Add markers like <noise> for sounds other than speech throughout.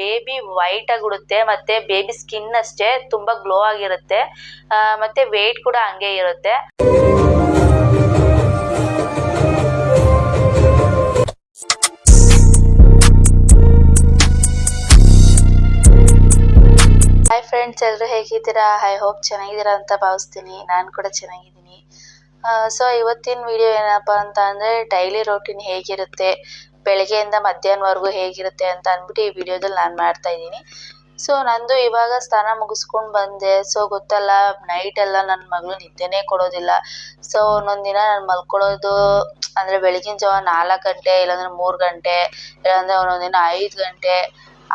Baby white ಆಗಿಡುತ್ತೆ ಮತ್ತೆ baby skin ಅಷ್ಟೇ ತುಂಬಾ ಗ್ಲೋ ಆಗಿರುತ್ತೆ. ಮತ್ತೆ ವೇಟ್ ಕೂಡ ಹಂಗೆ ಇರುತ್ತೆ. ಹಾಯ್ ಫ್ರೆಂಡ್ಸ್ ಎಲ್ಲರೂ ಹೇಗಿದ್ದೀರಾ? ಹೈ ಹೋಪ್ ಚೆನ್ನಾಗಿದ್ದೀರಾ ಅಂತ ಭಾವಿಸ್ತೀನಿ. ನಾನು ಕೂಡ ಚೆನ್ನಾಗಿದ್ದೀನಿ. ಸೊ ಇವತ್ತಿನ ವಿಡಿಯೋ ಏನಪ್ಪ ಅಂತ ಅಂದರೆ ಡೈಲಿ ರೋಟೀನ್ ಹೇಗಿರುತ್ತೆ? ಬೆಳಗ್ಗೆಯಿಂದ ಮಧ್ಯಾಹ್ನವರೆಗೂ ಹೇಗಿರುತ್ತೆ ಅಂತ ಅಂದ್ಬಿಟ್ಟು ಈ ವಿಡಿಯೋದಲ್ಲಿ ನಾನು ಮಾಡ್ತಾ ಇದ್ದೀನಿ. ಸೊ ನಂದು ಇವಾಗ ಸ್ನಾನ ಮುಗಿಸ್ಕೊಂಡು ಬಂದೆ. ಸೊ ಗೊತ್ತಲ್ಲ ನೈಟ್ ಎಲ್ಲ ನನ್ನ ಮಗಳು ನಿದ್ದೆನೇ ಕೊಡೋದಿಲ್ಲ. ಸೊ ದಿನ ನಾನು ಮಲ್ಕೊಳ್ಳೋದು ಅಂದರೆ ಬೆಳಗಿನ ಜಾವ ನಾಲ್ಕು ಗಂಟೆ, ಇಲ್ಲಾಂದ್ರೆ ಮೂರು ಗಂಟೆ, ಇಲ್ಲಾಂದರೆ ಒಂದೊಂದು ದಿನ ಐದು ಗಂಟೆ,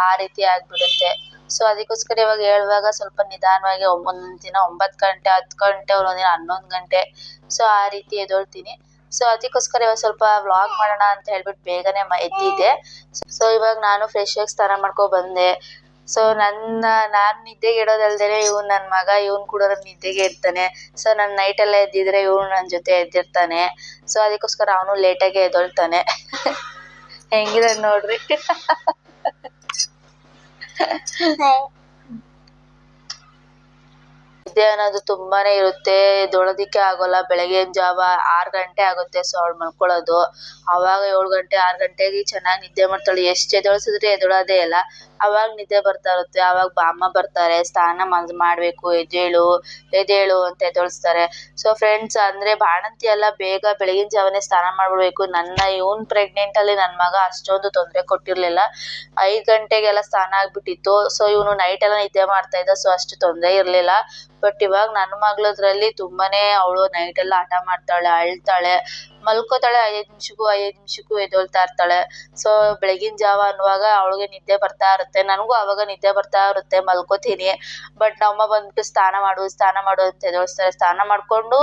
ಆ ರೀತಿ ಆಗಿಬಿಡುತ್ತೆ. ಸೊ ಅದಕ್ಕೋಸ್ಕರ ಇವಾಗ ಹೇಳುವಾಗ ಸ್ವಲ್ಪ ನಿಧಾನವಾಗಿ ಒಂದೊಂದು ದಿನ ಒಂಬತ್ತು ಗಂಟೆ, ಹತ್ತು ಗಂಟೆ, ಒಂದೊಂದು ದಿನ ಹನ್ನೊಂದು ಗಂಟೆ. ಸೊ ಆ ರೀತಿ ಎದ್ದೇಳ್ತೀನಿ. ಸೊ ಅದಕ್ಕೋಸ್ಕರ ಇವಾಗ ಸ್ವಲ್ಪ ವ್ಲಾಗ್ ಮಾಡೋಣ ಅಂತ ಹೇಳ್ಬಿಟ್ಟು ಬೇಗನೆ ಎದ್ದಿದ್ದೆ. ಸೊ ಇವಾಗ ನಾನು ಫ್ರೆಶ್ ಆಗಿ ಸ್ನಾನ ಮಾಡ್ಕೊ ಬಂದೆ. ಸೊ ನನ್ನ ನಾನು ನಿದ್ದೆಗೆ ಇಡೋದಲ್ದೇನೆ ಇವ್ನು ನನ್ನ ಮಗ, ಇವ್ನು ಕೂಡ ನಿದ್ದೆಗೆ ಇರ್ತಾನೆ ಸೊ ನಾನು ನೈಟೆಲ್ಲ ಎದ್ದಿದ್ರೆ ಇವನು ನನ್ನ ಜೊತೆ ಎದ್ದಿರ್ತಾನೆ. ಸೊ ಅದಕ್ಕೋಸ್ಕರ ಅವನು ಲೇಟಾಗಿ ಎದ್ದೊಳ್ತಾನೆ. <laughs> ಹೆಂಗಿದೆ ನೋಡ್ರಿ. <laughs> ನಿದ್ದೆ ಅನ್ನೋದು ತುಂಬಾನೇ ಇರುತ್ತೆ. ಎದ್ದೊಳೋದಿಕ್ಕೆ ಆಗೋಲ್ಲ. ಬೆಳಗಿನ ಜಾವ ಆರು ಗಂಟೆ ಆಗುತ್ತೆ ಸೊ ಅವಳು ಮಲ್ಕೊಳ್ಳೋದು ಅವಾಗ ಏಳು ಗಂಟೆ, ಆರು ಗಂಟೆಗೆ ಚೆನ್ನಾಗಿ ನಿದ್ದೆ ಮಾಡ್ತಾಳೆ. ಎಷ್ಟು ಎದ್ದೇಳ್ಸಿದ್ರೆ ಎದ್ದೇಳೋದೇ ಇಲ್ಲ. ಅವಾಗ ನಿದ್ದೆ ಬರ್ತಾ ಇರುತ್ತೆ. ಅವಾಗ ಅಮ್ಮ ಬರ್ತಾರೆ. ಸ್ನಾನ ಮಾಡ್- ಮಾಡ್ಬೇಕು. ಎದ್ದೇಳು ಎದ್ದೇಳು ಅಂತ ಎದ್ದೇಳಿಸ್ತಾರೆ. ಸೊ ಫ್ರೆಂಡ್ಸ್ ಅಂದ್ರೆ ಬಾಣಂತಿ ಎಲ್ಲ ಬೇಗ ಬೆಳಗಿನ ಜಾವನೇ ಸ್ನಾನ ಮಾಡ್ಬಿಡ್ಬೇಕು. ನನ್ನ, ಇವನ್ ಪ್ರೆಗ್ನೆಂಟ್ ಅಲ್ಲಿ ನನ್ನ ಮಗ ಅಷ್ಟೊಂದು ತೊಂದರೆ ಕೊಟ್ಟಿರ್ಲಿಲ್ಲ. ಐದು ಗಂಟೆಗೆಲ್ಲ ಸ್ನಾನ ಆಗ್ಬಿಟ್ಟಿತ್ತು. ಸೊ ಇವನು ನೈಟ್ ಎಲ್ಲ ನಿದ್ದೆ ಮಾಡ್ತಾ ಇದ್ದ. ಸೊ ಅಷ್ಟು ತೊಂದರೆ ಇರ್ಲಿಲ್ಲ. ಬಟ್ ಇವಾಗ ನನ್ನ ಮಗಳದ್ರಲ್ಲಿ ತುಂಬಾನೇ ಅವಳು ನೈಟ್ ಎಲ್ಲ ಆಟ ಮಾಡ್ತಾಳೆ, ಅಳ್ತಾಳೆ. ಮಲ್ಕೋತಾಳೆ ಐದೈದು ನಿಮಿಷಕ್ಕೂ ಐದೈದು ನಿಮಿಷಕ್ಕೂ ಎದ್ದೇಳ್ತಾ ಇರ್ತಾಳೆ. ಸೊ ಬೆಳಗಿನ ಜಾವ ಅನ್ನುವಾಗ ಅವಳಿಗೆ ನಿದ್ದೆ ಬರ್ತಾ ಇರುತ್ತೆ. ನನಗೂ ಅವಾಗ ನಿದ್ದೆ ಬರ್ತಾ ಇರುತ್ತೆ, ಮಲ್ಕೋತೀನಿ. ಬಟ್ ನಮ್ಮಮ್ಮ ಬಂದ್ಬಿಟ್ಟು ಸ್ನಾನ ಮಾಡು ಸ್ನಾನ ಮಾಡು ಅಂತ ಎದ್ದೇಳಿಸ್ತಾರೆ. ಸ್ನಾನ ಮಾಡ್ಕೊಂಡು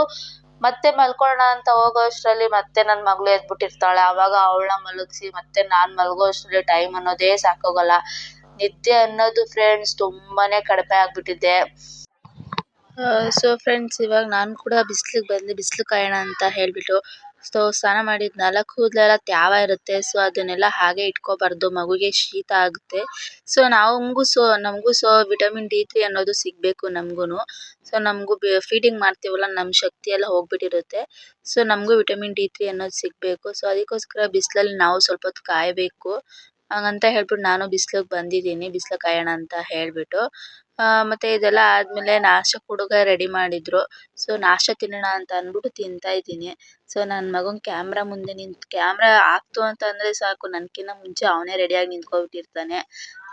ಮತ್ತೆ ಮಲ್ಕೊಳ್ಳೋಣ ಅಂತ ಹೋಗೋ ಅಷ್ಟರಲ್ಲಿ ಮತ್ತೆ ನನ್ನ ಮಗಳು ಎದ್ಬಿಟ್ಟಿರ್ತಾಳೆ. ಅವಾಗ ಅವಳನ್ನ ಮಲಗಿಸಿ ಮತ್ತೆ ನಾನು ಮಲಗೋ ಅಷ್ಟರಲ್ಲಿ ಟೈಮ್ ಅನ್ನೋದೇ ಸಾಕಾಗಲ್ಲ. ನಿದ್ದೆ ಅನ್ನೋದು ಫ್ರೆಂಡ್ಸ್ ತುಂಬಾನೇ ಕಡಿಮೆ ಆಗ್ಬಿಟ್ಟಿದೆ. ಸೊ ಫ್ರೆಂಡ್ಸ್ ಇವಾಗ ನಾನು ಕೂಡ ಬಿಸಿಲಿಗೆ ಬಂದು ಬಿಸಿಲು ಕಾಯೋಣ ಅಂತ ಹೇಳ್ಬಿಟ್ಟು. ಸೊ ಸ್ನಾನ ಮಾಡಿದ್ನಲ್ಲ ಕೂದಲೆಲ್ಲ ತ್ಯಾವ ಇರುತ್ತೆ ಸೊ ಅದನ್ನೆಲ್ಲ ಹಾಗೆ ಇಟ್ಕೋಬಾರ್ದು, ಮಗುಗೆ ಶೀತ ಆಗುತ್ತೆ. ಸೊ ನಮಗೂ ಸೊ ನಮಗೂ ಸೊ ವಿಟಮಿನ್ ಡಿ ತ್ರೀ ಅನ್ನೋದು ಸಿಗಬೇಕು ನಮಗೂ ಸೊ ನಮಗೂ ಫೀಡಿಂಗ್ ಮಾಡ್ತೀವಲ್ಲ ನಮ್ಮ ಶಕ್ತಿ ಎಲ್ಲ ಹೋಗ್ಬಿಟ್ಟಿರುತ್ತೆ. ಸೊ ನಮಗೂ ವಿಟಮಿನ್ ಡಿ ತ್ರೀ ಅನ್ನೋದು ಸಿಗಬೇಕು. ಸೊ ಅದಕ್ಕೋಸ್ಕರ ಬಿಸಿಲಲ್ಲಿ ನಾವು ಸ್ವಲ್ಪ ಹೊತ್ತು ಕಾಯಬೇಕು. ಹಂಗಂತ ಹೇಳ್ಬಿಟ್ಟು ನಾನು ಬಿಸಿಲಿಗೆ ಬಂದಿದ್ದೀನಿ, ಬಿಸಿಲು ಕಾಯೋಣ ಅಂತ ಹೇಳ್ಬಿಟ್ಟು. ಆ, ಮತ್ತೆ ಇದೆಲ್ಲ ಆದ್ಮೇಲೆ ನಾಷ್ಟಕ್ಕೆ ಹುಡುಗ ರೆಡಿ ಮಾಡಿದ್ರು. ಸೊ ನಾಷ್ಟ ತಿನ್ನೋಣ ಅಂತ ಅಂದ್ಬಿಟ್ಟು ತಿಂತಾ ಇದ್ದೀನಿ. ಸೊ ನನ್ನ ಮಗನ್ ಕ್ಯಾಮೆರಾ ಮುಂದೆ ನಿಂತು ಕ್ಯಾಮೆರಾ ಹಾಕ್ತು ಅಂತ ಅಂದ್ರೆ ಸಾಕು. ನನ್ಕಿಂತ ಮುಂಚೆ ಅವನೇ ರೆಡಿಯಾಗಿ ನಿಂತ್ಕೊಬಿಟ್ಟಿರ್ತಾನೆ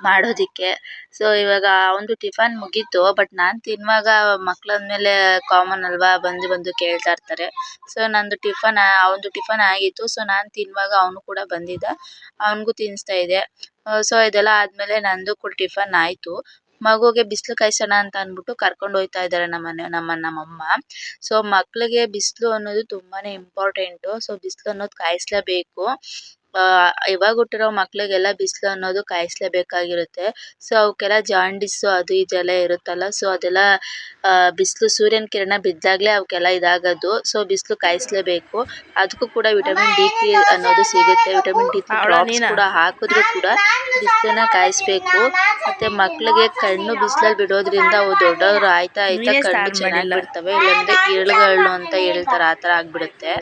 ಮಾಡೋದಿಕ್ಕೆ. ಸೊ ಇವಾಗ ಅವನದು ಟಿಫನ್ ಮುಗೀತು ಬಟ್ ನಾನು ತಿನ್ನುವಾಗ ಮಕ್ಳಂದ್ಮೇಲೆ ಕಾಮನ್ ಅಲ್ವಾ? ಬಂದು ಬಂದು ಕೇಳ್ತಾ ಇರ್ತಾರೆ. ಸೊ ನಂದು ಟಿಫನ್ ಅವನದು ಟಿಫನ್ ಆಗಿತ್ತು. ಸೊ ನಾನು ತಿನ್ನುವಾಗ ಅವನು ಕೂಡ ಬಂದಿದ್ದ. ಅವನಿಗೂ ತಿನ್ನಿಸ್ತಾ ಇದ್ದೆ. ಸೊ ಇದೆಲ್ಲ ಆದ್ಮೇಲೆ ನಂದು ಕೂಡ ಟಿಫನ್ ಆಯ್ತು. ಮಗುಗೆ ಬಿಸಿಲು ಕಾಯ್ಸೋಣ ಅಂತ ಅಂದ್ಬಿಟ್ಟು ಕರ್ಕೊಂಡು ಹೋಗ್ತಾ ಇದ್ದಾರೆ ನಮ್ಮ ನಮ್ಮಮ್ಮ. ಸೊ ಮಕ್ಕಳಿಗೆ ಬಿಸಿಲು ಅನ್ನೋದು ತುಂಬಾನೇ ಇಂಪಾರ್ಟೆಂಟ್ ಸೊ ಬಿಸಿಲು ಅನ್ನೋದು ಕಾಯಿಸ್ಲೇಬೇಕು. ಆ, ಇವಾಗ ಹುಟ್ಟಿರೋ ಮಕ್ಕಳಿಗೆಲ್ಲ ಬಿಸಿಲು ಅನ್ನೋದು ಕಾಯಿಸ್ಲೇಬೇಕಾಗಿರುತ್ತೆ. ಸೊ ಅವಕ್ಕೆಲ್ಲ ಜಾಂಡೀಸ್ ಅದು ಇದೆಲ್ಲ ಇರುತ್ತಲ್ಲ ಸೊ ಅದೆಲ್ಲ ಬಿಸಿಲು ಸೂರ್ಯನ ಕಿರಣ ಬಿದ್ದಾಗಲೇ ಅವಕ್ಕೆಲ್ಲ ಇದಾಗೋದು. ಸೊ ಬಿಸಿಲು ಕಾಯಿಸಲೇಬೇಕು. ಅದಕ್ಕೂ ಕೂಡ ವಿಟಮಿನ್ ಡಿ ತ್ರೀ ಅನ್ನೋದು ಸಿಗುತ್ತೆ. ವಿಟಮಿನ್ ಡಿ ತ್ರೀ ಕೂಡ ಹಾಕಿದ್ರು ಕೂಡ ಬಿಸಿಲನ್ನ ಕಾಯಿಸ್ಬೇಕು. ಮತ್ತೆ ಮಕ್ಕಳಿಗೆ ಕಣ್ಣು ಬಿಸಿಲಲ್ಲಿ ಬಿಡೋದ್ರಿಂದ ಅವು ದೊಡ್ಡವರು ಆಯ್ತಾ ಆಯ್ತಾ ಕಣ್ಣು ಚೆನ್ನಾಗಿ ಬಿಡ್ತವೆ ಇಲ್ಲಾಂದ್ರೆ ಇರುಳುಗಳು ಅಂತ ಹೇಳ್ತಾರೆ ಆ ತರ ಆಗ್ಬಿಡುತ್ತೆ.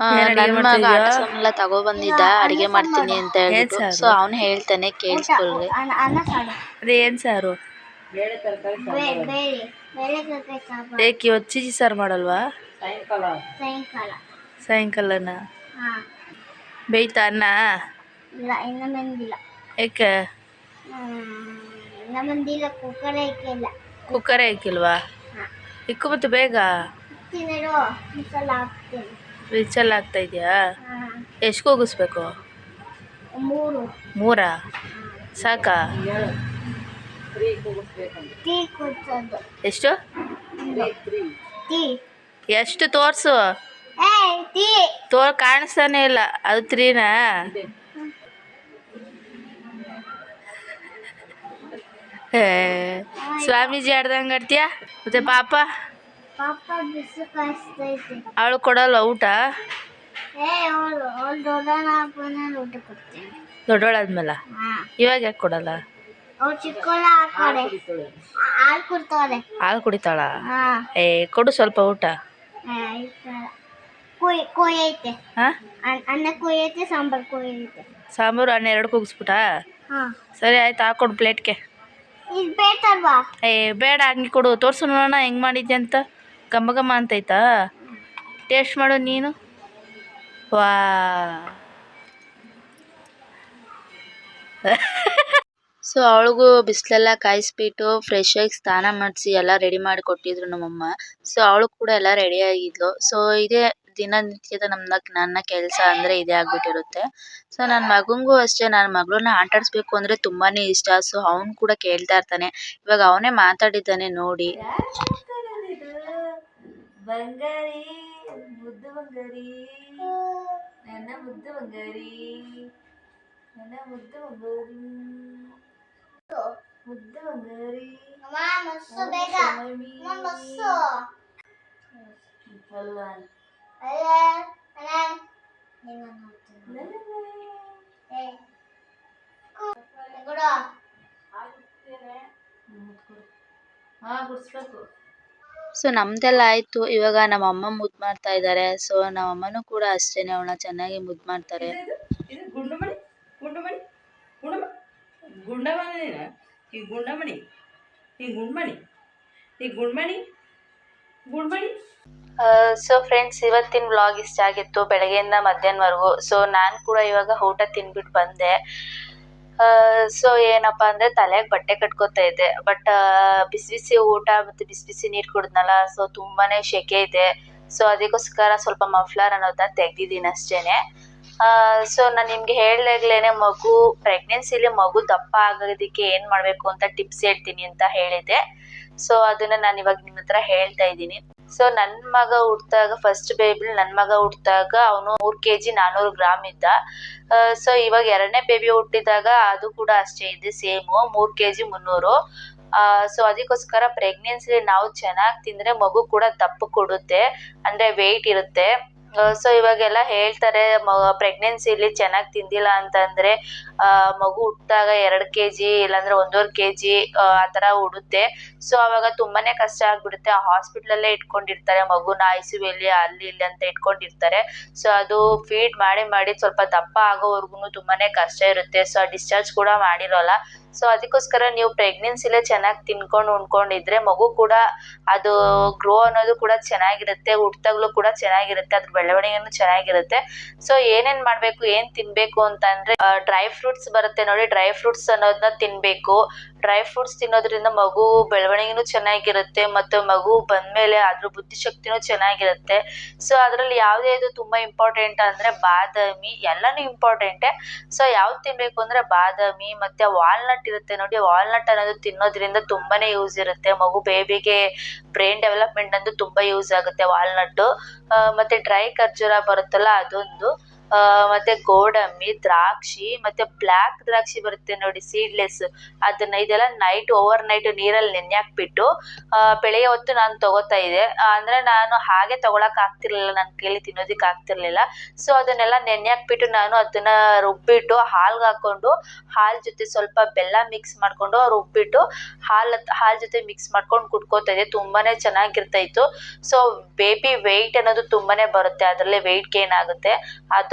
ನನ್ ಮಗ ಆಟ ಸಾಮಾನ್ ಎಲ್ಲ ತಗೋ ಬಂದಿದ್ದ ಅಡಿಗೆ ಮಾಡ್ತೀನಿ ಅಂತ ಹೇಳ್ಬಿಟ್ಟು ಸೊ ಅವ್ನು ಹೇಳ್ತಾನೆ ಕೇಳಿಸ್ಕೊಳ್ಳಿ ಅದೇನ್ ಅನ್ನ ಸಾರು. ಏಕೆ ಇವತ್ತು ಚಿಚಿ ಸಾರು ಮಾಡಲ್ವಾ? ಸಾಯಂಕಾಲ. ಸಾಯಂಕಾಲನ? ಬೇಯ್ತಾ ಅನ್ನ? ಏಕೆ? ಕುಕ್ಕರ್ ಹಾಕಿಲ್ವಾ ಹಾ. ಇಕ್ಕು ಮತ್ತು ಬೇಗ? ರಿಚಲ್ ಆಗ್ತಾ ಇದೆಯಾ? ಎಷ್ಟು ಕೂಗಿಸ್ಬೇಕು? ಮೂರು. ಸಾಕಾ? ಎಷ್ಟು? ಎಷ್ಟು ತೋರಿಸು? ತೋರ್ ಕಾಣಿಸ್ತಾನೆ ಇಲ್ಲ. ಅದು ತ್ರೀನಾ? ಸ್ವಾಮೀಜಿ ಆಡ್ದಂಗೆ ಆಡ್ತೀಯಾ? ಮತ್ತೆ ಪಾಪ? ಅವಳು ಕೊಡಲ್ವ ಊಟ? ದೊಡ್ಡೋಳಾದ್ಮೇಲೆ ಹಾ. ಇವಾಗ ಯಾಕೆ ಕೊಡಲ್ಲ? ಹಾಲು ಕುಡಿತಾಳ. ಹಾ. ಏ ಕೊಡು ಸ್ವಲ್ಪ ಊಟ. ಸಾಂಬಾರು ಅನ್ನ ಎರಡು ಕೂಗಿಸ್ಬಿಟ್ಟಾ ಹಾ. ಸರಿ ಆಯ್ತು ಹಾಕೊಡು ಪ್ಲೇಟ್ಗೆ ಏ ಬೇಡ ಹಂಗೆ ಕೊಡು. ತೋರ್ಸು ನೋಡೋಣ ಹೆಂಗೆ ಮಾಡಿದ್ದೆ ಅಂತ ಘಮ ಘಮ ಅಂತೈತಾ? ಟೇಸ್ಟ್ ಮಾಡು ನೀನು. ವಾ. ಸೊ ಅವಳಿಗೂ ಬಿಸಿಲೆಲ್ಲ ಕಾಯಿಸ್ಬಿಟ್ಟು ಫ್ರೆಶ್ ಆಗಿ ಸ್ನಾನ ಮಾಡಿಸಿ ಎಲ್ಲ ರೆಡಿ ಮಾಡಿ ಕೊಟ್ಟಿದ್ರು ನಮ್ಮಮ್ಮ. ಸೊ ಅವಳು ಕೂಡ ಎಲ್ಲ ರೆಡಿ ಆಗಿದ್ಲು. ಸೊ ಇದೇ ದಿನನಿತ್ಯದ ನಮ್ಮ ನನ್ನ ಕೆಲಸ ಅಂದ್ರೆ ಇದೇ ಆಗ್ಬಿಟ್ಟಿರುತ್ತೆ. ಸೊ ನನ್ನ ಮಗನಿಗೂ ಅಷ್ಟೇ. ನನ್ನ ಮಗಳನ್ನ ಆಟ ಅಂದ್ರೆ ಅಂದರೆ ತುಂಬಾನೇ ಇಷ್ಟ. ಸೊ ಅವನು ಕೂಡ ಕೇಳ್ತಾ ಇರ್ತಾನೆ. ಇವಾಗ ಅವನೇ ಮಾತಾಡಿದ್ದಾನೆ ನೋಡಿ. ಬಂಗಾರಿ ಮುದ್ದು ಬಂಗಾರಿ ನನ್ನ ಮುದ್ದು ಬಂಗಾರಿ ನನ್ನ ಮುದ್ದು ಬಂಗಾರಿ ಮುದ್ದು ಬಂಗಾರಿ ಮಸ್ಸು ಬೇಗ ಅಮ್ಮ, ಮಸ್ಸು ಅಲ್ವಾ ಅಲ್ಲೇ ಅಲ್ಲೇ ನೀನು ನೋಡ್ತೀನಿ ಏ ಕೊಡು ಹಾ ಗುಡಿಸ್ಬೇಕು ಸೊ ನಮ್ದೆಲ್ಲ ಆಯ್ತು. ಇವಾಗ ನಮ್ಮ ಅಮ್ಮ ಮುದ್ದು ಮಾಡ್ತಾ ಇದ್ದಾರೆ ಸೊ ನಮ್ಮ ಅಮ್ಮನೂ ಕೂಡ ಅಷ್ಟೇನೆ. ಅವಳನ್ನ ಚೆನ್ನಾಗಿ ಮುದ್ದು ಮಾಡ್ತಾರೆ. ಇದು ಗುಂಡುಮಣಿ ಗುಂಡುಮಣಿ ಗುಂಡುಮ ಗುಂಡಮಣಿ ಈ ಗುಂಡಮಣಿ ಈ ಗುಂಡ್ಮಣಿ ಈ ಗುಂಡ್ಮಣಿ ಗುಂಡ್ಮಣಿ. ಸೊ ಫ್ರೆಂಡ್ಸ್ ಇವತ್ತಿನ ವ್ಲಾಗ್ ಇಷ್ಟ ಆಗಿತ್ತು. ಬೆಳಗ್ಗೆಯಿಂದ ಮಧ್ಯಾಹ್ನವರೆಗೂ. ಸೊ ನಾನು ಕೂಡ ಇವಾಗ ಊಟ ತಿನ್ಬಿಟ್ಟು ಬಂದೆ. ಸೊ ಏನಪ್ಪ ಅಂದ್ರೆ ತಲೆಗೆ ಬಟ್ಟೆ ಕಟ್ಕೋತಾ ಇದ್ದೆ. ಬಟ್ ಬಿಸಿ ಬಿಸಿ ಊಟ ಮತ್ತು ಬಿಸಿ ಬಿಸಿ ನೀರು ಕುಡಿದ್ನಲ್ಲ ಸೊ ತುಂಬಾನೇ ಶೆಕೆ ಇದೆ. ಸೊ ಅದಕ್ಕೋಸ್ಕರ ಸ್ವಲ್ಪ ಮಫ್ಲರ್ ಅನ್ನೋದನ್ನ ತೆಗ್ದಿದ್ದೀನಿ ಅಷ್ಟೇನೆ. ಸೊ ನಾನು ನಿಮ್ಗೆ ಹೇಳ್ದಾಗ್ಲೇನೆ ಮಗು ಪ್ರೆಗ್ನೆನ್ಸಿಲಿ ಮಗು ದಪ್ಪ ಆಗೋದಕ್ಕೆ ಏನ್ ಮಾಡ್ಬೇಕು ಅಂತ ಟಿಪ್ಸ್ ಹೇಳ್ತೀನಿ ಅಂತ ಹೇಳಿದೆ ಸೊ ಅದನ್ನ ನಾನು ಇವಾಗ ನಿಮ್ಮ ಹತ್ರ ಹೇಳ್ತಾ ಇದ್ದೀನಿ. ಸೊ ನನ್ನ ಮಗ ಹುಟ್ಟಿದಾಗ ಫಸ್ಟ್ ಬೇಬಿ ನನ್ನ ಮಗ ಹುಟ್ಟಿದಾಗ ಅವನು ಮೂರು ಕೆ ಜಿ ನಾನ್ನೂರು ಗ್ರಾಮ್ ಇದ್ದ. ಸೊ ಇವಾಗ ಎರಡನೇ ಬೇಬಿ ಹುಟ್ಟಿದಾಗ ಅದು ಕೂಡ ಅಷ್ಟೇ ಇದೆ ಸೇಮು ಮೂರು ಕೆ ಜಿ ಮುನ್ನೂರು ಸೊ ಅದಕ್ಕೋಸ್ಕರ ಪ್ರೆಗ್ನೆನ್ಸಿ ನಾವು ಚೆನ್ನಾಗಿ ತಿಂದರೆ ಮಗು ಕೂಡ ದಪ್ಪ ಕೊಡುತ್ತೆ. ಅಂದರೆ ವೆಯ್ಟ್ ಇರುತ್ತೆ. ಸೊ ಇವಾಗೆಲ್ಲ ಹೇಳ್ತಾರೆ, ಮ ಪ್ರೆಗ್ನೆನ್ಸಿಲಿ ಚೆನ್ನಾಗಿ ತಿಂದಿಲ್ಲ ಅಂತಂದರೆ ಮಗು ಹುಟ್ಟಿದಾಗ ಎರಡು ಕೆ ಜಿ ಇಲ್ಲಾಂದರೆ ಒಂದೂವರೆ ಕೆ ಜಿ ಆ ಥರ ಉಡುತ್ತೆ ಸೊ ಅವಾಗ ತುಂಬಾನೇ ಕಷ್ಟ ಆಗ್ಬಿಡುತ್ತೆ. ಹಾಸ್ಪಿಟ್ಲಲ್ಲೇ ಇಟ್ಕೊಂಡಿರ್ತಾರೆ, ಮಗುನ ಐ ಸಿ ಅಲ್ಲಿ ಅಲ್ಲಿ ಇಲ್ಲಿ ಅಂತ ಇಟ್ಕೊಂಡಿರ್ತಾರೆ. ಸೊ ಅದು ಫೀಡ್ ಮಾಡಿ ಮಾಡಿ ಸ್ವಲ್ಪ ದಪ್ಪ ಆಗೋವರೆಗೂ ತುಂಬಾನೇ ಕಷ್ಟ ಇರುತ್ತೆ. ಸೊ ಡಿಸ್ಚಾರ್ಜ್ ಕೂಡ ಮಾಡಿರೋಲ್ಲ. ಸೊ ಅದಕ್ಕೋಸ್ಕರ ನೀವು ಪ್ರೆಗ್ನೆನ್ಸಿಲೇ ಚೆನ್ನಾಗಿ ತಿನ್ಕೊಂಡು ಉಣ್ಕೊಂಡಿದ್ರೆ ಮಗು ಕೂಡ ಅದು ಗ್ರೋ ಅನ್ನೋದು ಕೂಡ ಚೆನ್ನಾಗಿರುತ್ತೆ, ಹುಟ್ದಾಗ್ಲೂ ಕೂಡ ಚೆನ್ನಾಗಿರುತ್ತೆ, ಅದ್ರ ಬೆಳವಣಿಗೆನೂ ಚೆನ್ನಾಗಿರುತ್ತೆ. ಸೊ ಏನೇನ್ ಮಾಡ್ಬೇಕು, ಏನ್ ತಿನ್ಬೇಕು ಅಂತ ಅಂದ್ರೆ ಡ್ರೈ ಫ್ರೂಟ್ಸ್ ಬರುತ್ತೆ ನೋಡಿ ಡ್ರೈ ಫ್ರೂಟ್ಸ್ ಅನ್ನೋದನ್ನ ತಿನ್ಬೇಕು. ಡ್ರೈ ಫ್ರೂಟ್ಸ್ ತಿನ್ನೋದ್ರಿಂದ ಮಗು ಬೆಳವಣಿಗೆನೂ ಚೆನ್ನಾಗಿರುತ್ತೆ ಮತ್ತು ಮಗು ಬಂದ್ಮೇಲೆ ಅದ್ರ ಬುದ್ಧಿಶಕ್ತಿನೂ ಚೆನ್ನಾಗಿರುತ್ತೆ. ಸೊ ಅದರಲ್ಲಿ ಯಾವುದೇ ಇದು ತುಂಬಾ ಇಂಪಾರ್ಟೆಂಟ್ ಅಂದ್ರೆ ಬಾದಾಮಿ ಎಲ್ಲನೂ ಇಂಪಾರ್ಟೆಂಟೇ ಸೊ ಯಾವ್ದು ತಿನ್ನಬೇಕು ಅಂದ್ರೆ ಬಾದಾಮಿ ಮತ್ತೆ ವಾಲ್ನಟ್ ಇರುತ್ತೆ ನೋಡಿ ವಾಲ್ನಟ್ ಅನ್ನೋದು ತಿನ್ನೋದ್ರಿಂದ ತುಂಬಾನೇ ಯೂಸ್ ಇರುತ್ತೆ. ಮಗು ಬೇಬಿಗೆ ಬ್ರೈನ್ ಡೆವಲಪ್ಮೆಂಟ್ ಅಂತೂ ತುಂಬಾ ಯೂಸ್ ಆಗುತ್ತೆ ವಾಲ್ನಟ್ಟು ಮತ್ತೆ ಡ್ರೈ ಖರ್ಜೂರ ಬರುತ್ತಲ್ಲ ಅದೊಂದು. ಆ, ಮತ್ತೆ ಗೋಡಂಬಿ ದ್ರಾಕ್ಷಿ ಮತ್ತೆ ಬ್ಲಾಕ್ ದ್ರಾಕ್ಷಿ ಬರುತ್ತೆ ನೋಡಿ ಸೀಡ್ಲೆಸ್ ಅದನ್ನ ಇದೆಲ್ಲ ನೈಟ್ ಓವರ್ ನೈಟ್ ನೀರಲ್ಲಿ ನೆನೆ ಹಾಕ್ಬಿಟ್ಟು ಬೆಳಗ್ಗೆ ಹೊತ್ತು ನಾನು ತಗೋತಾ ಇದ್ದೆ. ಅಂದ್ರೆ ನಾನು ಹಾಗೆ ತಗೊಳಕ್ ಆಗ್ತಿರ್ಲಿಲ್ಲ ನನ್ನ ಕೈಲಿ ತಿನ್ನೋದಿಕ್ ಆಗ್ತಿರ್ಲಿಲ್ಲ. ಸೊ ಅದನ್ನೆಲ್ಲ ನೆನೆ ಹಾಕ್ಬಿಟ್ಟು ನಾನು ಅದನ್ನ ರುಬ್ಬಿಟ್ಟು ಹಾಲ್ಗೆ ಹಾಕೊಂಡು ಹಾಲ್ ಜೊತೆ ಸ್ವಲ್ಪ ಬೆಲ್ಲ ಮಿಕ್ಸ್ ಮಾಡ್ಕೊಂಡು ರುಬ್ಬಿಟ್ಟು ಹಾಲ್ ಹಾಲ್ ಜೊತೆ ಮಿಕ್ಸ್ ಮಾಡ್ಕೊಂಡು ಕುಟ್ಕೋತಾ ಇದ್ದೆ. ತುಂಬಾನೇ ಚೆನ್ನಾಗಿರ್ತಾ ಇತ್ತು. ಸೊ ಬೇಬಿ ವೆಯ್ಟ್ ಅನ್ನೋದು ತುಂಬಾನೇ ಬರುತ್ತೆ. ಅದರಲ್ಲೇ ವೆಯ್ಟ್ ಗೇನ್ ಆಗುತ್ತೆ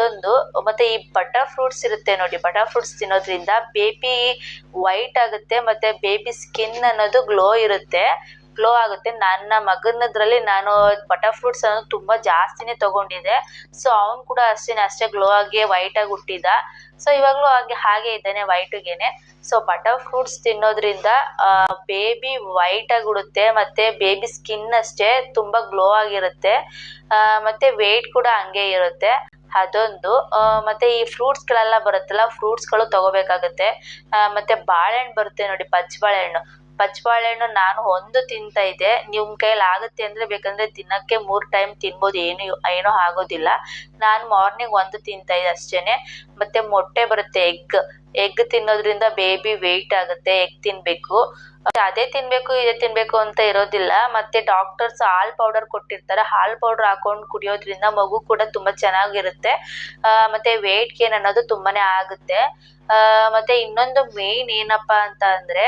ಅದೊಂದು ಮತ್ತೆ ಈ ಬಟರ್ ಫ್ರೂಟ್ಸ್ ಇರುತ್ತೆ ನೋಡಿ. ಬಟರ್ ಫ್ರೂಟ್ಸ್ ತಿನ್ನೋದ್ರಿಂದ ಬೇಬಿ ವೈಟ್ ಆಗುತ್ತೆ, ಮತ್ತೆ ಬೇಬಿ ಸ್ಕಿನ್ ಅನ್ನೋದು ಗ್ಲೋ ಇರುತ್ತೆ. ಗ್ಲೋ ಆಗುತ್ತೆ. ನನ್ನ ಮಗನದ್ರಲ್ಲಿ ನಾನು ಬಟರ್ ಫ್ರೂಟ್ಸ್ ಅನ್ನೋದು ತುಂಬಾ ಜಾಸ್ತಿನೇ ತಗೊಂಡಿದ್ದೆ. ಸೊ ಅವ್ನು ಕೂಡ ಅಷ್ಟೇನೆ, ಅಷ್ಟೇ ಗ್ಲೋ ಆಗಿ ವೈಟ್ ಆಗಿ ಹುಟ್ಟಿದ. ಸೊ ಇವಾಗ್ಲೂ ಹಾಗೆ ಹಾಗೆ ಇದ್ದಾನೆ ವೈಟ್ಗೇನೆ ಸೊ ಬಟರ್ ಫ್ರೂಟ್ಸ್ ತಿನ್ನೋದ್ರಿಂದ ಬೇಬಿ ವೈಟ್ ಆಗಿ ಉಡುತ್ತೆ ಮತ್ತೆ ಬೇಬಿ ಸ್ಕಿನ್ ಅಷ್ಟೇ ತುಂಬಾ ಗ್ಲೋ ಆಗಿರುತ್ತೆ. ಮತ್ತೆ ವೆಯ್ಟ್ ಕೂಡ ಹಂಗೆ ಇರುತ್ತೆ. ಅದೊಂದು ಮತ್ತೆ ಈ ಫ್ರೂಟ್ಸ್ ಗಳೆಲ್ಲ ಬರುತ್ತಲ್ಲ ಫ್ರೂಟ್ಸ್ಗಳು ತಗೋಬೇಕಾಗುತ್ತೆ. ಮತ್ತೆ ಬಾಳೆಹಣ್ಣು ಬರುತ್ತೆ ನೋಡಿ ಪಚ್ಚ ಬಾಳೆಹಣ್ಣು. ಪಚ್ಚಬಾಳೆಹಣ್ಣು ನಾನು ಒಂದು ತಿಂತಾ ಇದ್ದೆ. ನಿಮ್ಮ ಕೈಯಲ್ಲಿ ಆಗುತ್ತೆ ಅಂದರೆ ಬೇಕಂದರೆ ದಿನಕ್ಕೆ ಮೂರು ಟೈಮ್ ತಿನ್ಬೋದು. ಏನು ಏನೂ ಆಗೋದಿಲ್ಲ. ನಾನು ಮಾರ್ನಿಂಗ್ ಒಂದು ತಿಂತಾ ಇದ್ದೆ ಅಷ್ಟೇ ಮತ್ತು ಮೊಟ್ಟೆ ಬರುತ್ತೆ ಎಗ್ ಎಗ್ ತಿನ್ನೋದ್ರಿಂದ ಬೇಬಿ ವೆಯ್ಟ್ ಆಗುತ್ತೆ. ಎಗ್ ತಿನ್ನಬೇಕು ಅದೇ ತಿನ್ಬೇಕು, ಇದೇ ತಿನ್ಬೇಕು ಅಂತ ಇರೋದಿಲ್ಲ. ಮತ್ತೆ ಡಾಕ್ಟರ್ಸ್ ಹಾಲ್ ಪೌಡರ್ ಕೊಟ್ಟಿರ್ತಾರೆ. ಹಾಲ್ ಪೌಡರ್ ಹಾಕೊಂಡು ಕುಡಿಯೋದ್ರಿಂದ ಮಗು ಕೂಡ ತುಂಬಾ ಚೆನ್ನಾಗಿರುತ್ತೆ. ಮತ್ತೆ ವೆಯ್ಟ್ ಗೇನ್ ಅನ್ನೋದು ತುಂಬಾನೇ ಆಗುತ್ತೆ. ಮತ್ತೆ ಇನ್ನೊಂದು ಮೇನ್ ಏನಪ್ಪ ಅಂತ ಅಂದರೆ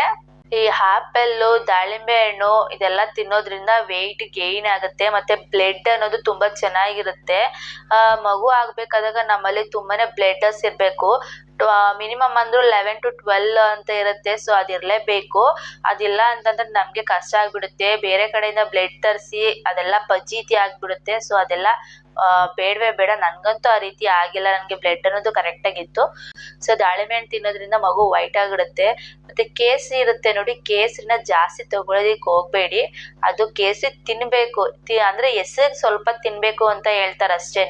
ಈ ಆಪಲ್ ದಾಳಿಂಬೆ ಹಣ್ಣು ಇದೆಲ್ಲ ತಿನ್ನೋದ್ರಿಂದ ವೆಯ್ಟ್ ಗೈನ್ ಆಗುತ್ತೆ ಮತ್ತು ಬ್ಲಡ್ ಅನ್ನೋದು ತುಂಬ ಚೆನ್ನಾಗಿರುತ್ತೆ. ಮಗು ಆಗಬೇಕಾದಾಗ ನಮ್ಮಲ್ಲಿ ತುಂಬಾ ಬ್ಲಡ್ಡಸ್ ಇರಬೇಕು. ಮಿನಿಮಮ್ ಅಂದರೂ ಲೆವೆನ್ ಟು ಟ್ವೆಲ್ ಅಂತ ಇರುತ್ತೆ ಸೊ ಅದಿರಲೇಬೇಕು ಅದಿಲ್ಲ ಅಂತಂದ್ರೆ ನಮಗೆ ಕಷ್ಟ ಆಗ್ಬಿಡುತ್ತೆ. ಬೇರೆ ಕಡೆಯಿಂದ ಬ್ಲಡ್ ತರಿಸಿ ಅದೆಲ್ಲ ಪಜೀತಿ ಆಗಿಬಿಡುತ್ತೆ ಸೊ ಅದೆಲ್ಲ ಬೇಡವೇ ಬೇಡ. ನನಗಂತೂ ಆ ರೀತಿ ಆಗಿಲ್ಲ. ನನಗೆ ಬ್ಲಡ್ ಅನ್ನೋದು ಕರೆಕ್ಟಾಗಿತ್ತು ಸೊ ದಾಳಿಂಬೆ ಹಣ್ಣು ತಿನ್ನೋದ್ರಿಂದ ಮಗು ವೈಟ್ ಆಗಿಬಿಡುತ್ತೆ ಮತ್ತು ಕೇಸರಿ ಇರುತ್ತೆ ನೋಡಿ, ಕೇಸರಿನ ಜಾಸ್ತಿ ತಗೊಳ್ಳೋದಕ್ಕೆ ಹೋಗಬೇಡಿ. ಅದು ಕೇಸರಿ ತಿನ್ನಬೇಕು ತಿ, ಅಂದರೆ ಹೆಸ್ರಿಗೆ ಸ್ವಲ್ಪ ತಿನ್ನಬೇಕು ಅಂತ ಹೇಳ್ತಾರೆ ಅಷ್ಟೇ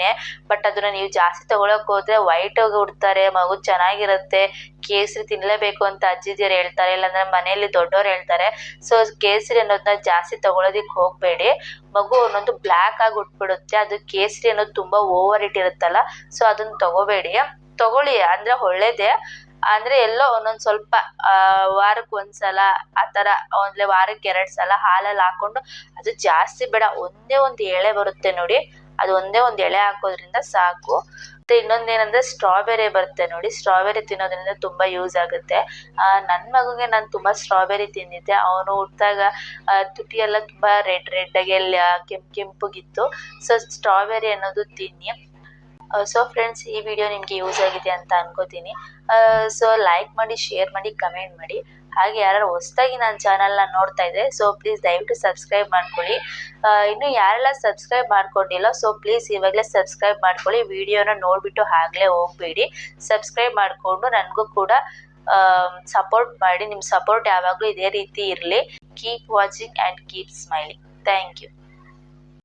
ಬಟ್ ಅದನ್ನು ನೀವು ಜಾಸ್ತಿ ತಗೊಳಕ್ಕೆ ಹೋದರೆ ವೈಟ್ ಉಡ್ತಾರೆ ಮಗು ಚೆನ್ನಾಗಿರುತ್ತೆ, ಕೇಸರಿ ತಿನ್ನಲೇಬೇಕು ಅಂತ ಅಜ್ಜಿದಿರು ಹೇಳ್ತಾರೆ, ಇಲ್ಲಾಂದರೆ ಮನೆಯಲ್ಲಿ ದೊಡ್ಡವ್ರು ಹೇಳ್ತಾರೆ. ಸೊ ಕೇಸರಿ ಅನ್ನೋದನ್ನ ಜಾಸ್ತಿ ತಗೊಳ್ಳೋದಕ್ಕೆ ಹೋಗಬೇಡಿ. ಮಗು ಒಂದೊಂದು ಬ್ಲ್ಯಾಕ್ ಆಗಿ ಉಟ್ಬಿಡುತ್ತೆ, ಅದು ಕೇಸರಿ ಅನ್ನೋದು ತುಂಬ ಓವರ್ ಇಟ್ ಇರುತ್ತಲ್ಲ ಸೊ ಅದನ್ನ ತಗೋಬೇಡಿ. ತಗೊಳ್ಳಿ, ಅಂದ್ರೆ ಒಳ್ಳೇದೇ. ಅಂದ್ರೆ ಎಲ್ಲೋ ಒಂದೊಂದ್ ಸ್ವಲ್ಪ ವಾರಕ್ಕೆ ಒಂದು ಸಲ ಆ ಥರ ಅಂದರೆ ವಾರಕ್ಕೆ ಎರಡು ಸಲ ಹಾಲಲ್ಲಿ ಹಾಕೊಂಡು, ಅದು ಜಾಸ್ತಿ ಬೇಡ, ಒಂದೇ ಒಂದು ಎಳೆ ಬರುತ್ತೆ ನೋಡಿ. ಅದು ಒಂದೇ ಒಂದು ಎಳೆ ಹಾಕೋದ್ರಿಂದ ಸಾಕು. ಮತ್ತೆ ಇನ್ನೊಂದು ಏನಂದರೆ ಸ್ಟ್ರಾಬೆರಿ ಬರುತ್ತೆ ನೋಡಿ. ಸ್ಟ್ರಾಬೆರಿ ತಿನ್ನೋದ್ರಿಂದ ತುಂಬ ಯೂಸ್ ಆಗುತ್ತೆ. ನನ್ನ ಮಗುಗೆ ನಾನು ತುಂಬ ಸ್ಟ್ರಾಬೆರಿ ತಿಂದಿದ್ದೆ. ಅವನು ಹುಟ್ಟಿದಾಗ ತುಟಿ ಎಲ್ಲ ತುಂಬ ರೆಡ್ ರೆಡ್ಡಾಗಿ ಎಲ್ಲ ಕೆಂಪು ಕೆಂಪಗಿತ್ತು. ಸೊ ಸ್ಟ್ರಾಬೆರಿ ಅನ್ನೋದು ತಿನ್ನಿ. ಸೊ ಫ್ರೆಂಡ್ಸ್ ಈ ವಿಡಿಯೋ ನಿಮಗೆ ಯೂಸ್ ಆಗಿದೆ ಅಂತ ಅನ್ಕೋತೀನಿ. ಸೊ ಲೈಕ್ ಮಾಡಿ ಶೇರ್ ಮಾಡಿ ಕಮೆಂಟ್ ಮಾಡಿ. ಹಾಗೆ ಯಾರು ಹೊಸದಾಗಿ ನನ್ನ ಚಾನಲ್ನ ನೋಡ್ತಾ ಇದ್ದರೆ ಸೊ ಪ್ಲೀಸ್ ದಯವಿಟ್ಟು ಸಬ್ಸ್ಕ್ರೈಬ್ ಮಾಡ್ಕೊಳ್ಳಿ. ಇನ್ನು ಯಾರೆಲ್ಲ ಸಬ್ಸ್ಕ್ರೈಬ್ ಮಾಡ್ಕೊಂಡಿಲ್ಲ ಸೊ ಪ್ಲೀಸ್ ಇವಾಗಲೇ ಸಬ್ಸ್ಕ್ರೈಬ್ ಮಾಡ್ಕೊಳ್ಳಿ. ವಿಡಿಯೋನ ನೋಡಿಬಿಟ್ಟು ಆಗಲೇ ಹೋಗಬೇಡಿ. ಸಬ್ಸ್ಕ್ರೈಬ್ ಮಾಡಿಕೊಂಡು ನನಗೂ ಕೂಡ ಸಪೋರ್ಟ್ ಮಾಡಿ. ನಿಮ್ಮ ಸಪೋರ್ಟ್ ಯಾವಾಗಲೂ ಇದೇ ರೀತಿ ಇರಲಿ. Keep watching and keep smiling thank you